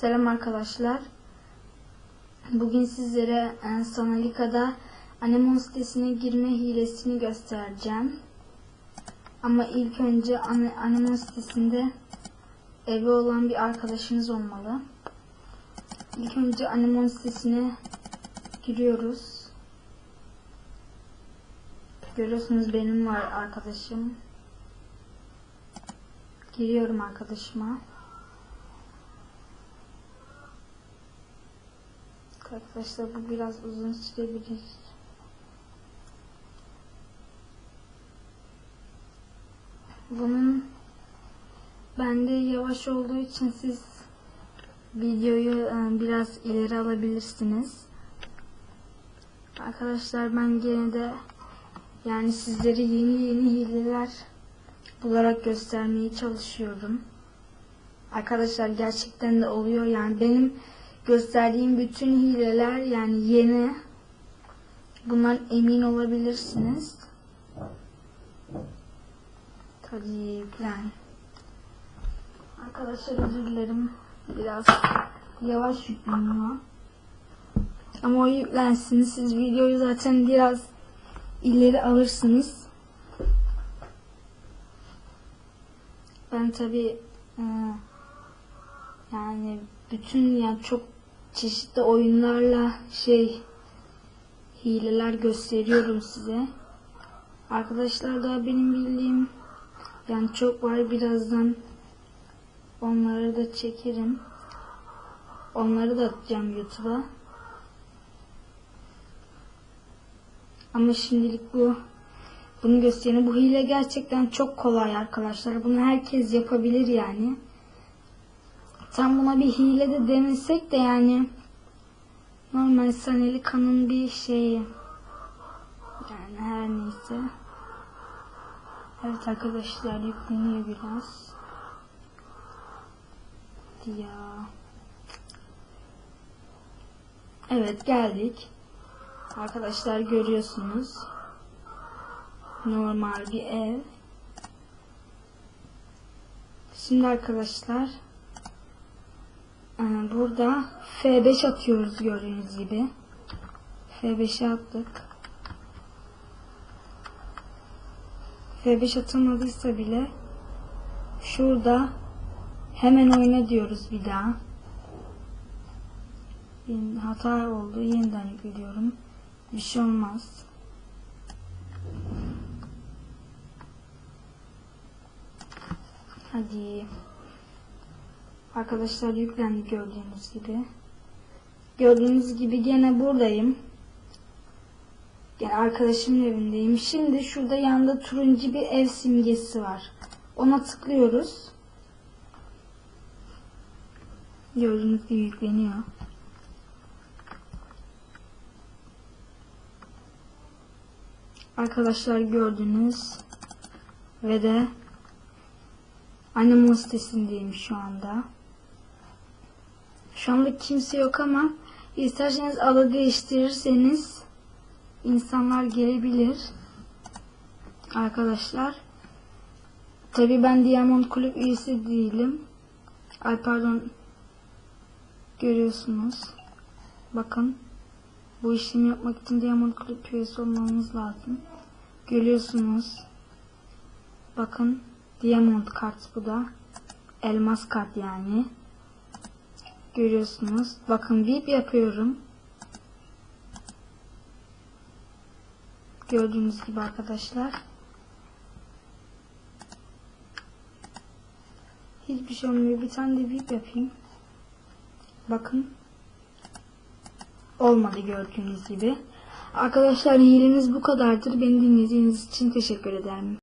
Selam arkadaşlar. Bugün sizlere Sanalika'da Anemon sitesine girme hilesini göstereceğim. Ama ilk önce Ane- Anemon sitesinde evi olan bir arkadaşınız olmalı. İlk önce Anemon sitesine giriyoruz. Görüyorsunuz benim var arkadaşım. Giriyorum arkadaşıma. Arkadaşlar bu biraz uzun sürebilir. Bunun bende yavaş olduğu için siz videoyu e, biraz ileri alabilirsiniz. Arkadaşlar ben gene de yani sizlere yeni yeni hileler bularak göstermeye çalışıyorum. Arkadaşlar gerçekten de oluyor yani benim gösterdiğim bütün hileler yani yeni. Bundan emin olabilirsiniz. Tabii yüklen. Arkadaşlar özür dilerim. Biraz yavaş yükleniyor. Ama o yüklensin. Siz videoyu zaten biraz ileri alırsınız. Ben tabii e, yani bütün ya çok çeşitli oyunlarla şey hileler gösteriyorum size. Arkadaşlar da benim bildiğim yani çok var birazdan onları da çekerim. Onları da atacağım YouTube'a. Ama şimdilik bu bunu göstereyim. Bu hile gerçekten çok kolay arkadaşlar. Bunu herkes yapabilir yani. Tam buna bir hile de demesek de yani normal saneli kanın bir şeyi. Yani her neyse. Evet arkadaşlar yükleniyor biraz. Ya. Evet geldik. Arkadaşlar görüyorsunuz. Normal bir ev. Şimdi arkadaşlar Burada F5 atıyoruz gördüğünüz gibi. F5'e attık. F5 atamadıysa bile şurada hemen oyna diyoruz bir daha. Hata oldu. Yeniden yüklüyorum. Bir şey olmaz. Hadi. Arkadaşlar yüklendi gördüğünüz gibi. Gördüğünüz gibi gene buradayım. Gene arkadaşımın evindeyim. Şimdi şurada yanında turuncu bir ev simgesi var. Ona tıklıyoruz. Gördüğünüz gibi yükleniyor. Arkadaşlar gördünüz. Ve de Annemin sitesindeyim şu anda. Şu anda kimse yok ama isterseniz adı değiştirirseniz insanlar gelebilir. Arkadaşlar. Tabi ben Diamond Kulüp üyesi değilim. Ay pardon. Görüyorsunuz. Bakın. Bu işlemi yapmak için Diamond Kulüp üyesi olmamız lazım. Görüyorsunuz. Bakın. Diamond kart bu da. Elmas kart yani. Görüyorsunuz. Bakın VIP yapıyorum. Gördüğünüz gibi arkadaşlar. Hiçbir şey olmuyor. Bir tane de VIP yapayım. Bakın. Olmadı gördüğünüz gibi. Arkadaşlar hileniz bu kadardır. Beni dinlediğiniz için teşekkür ederim.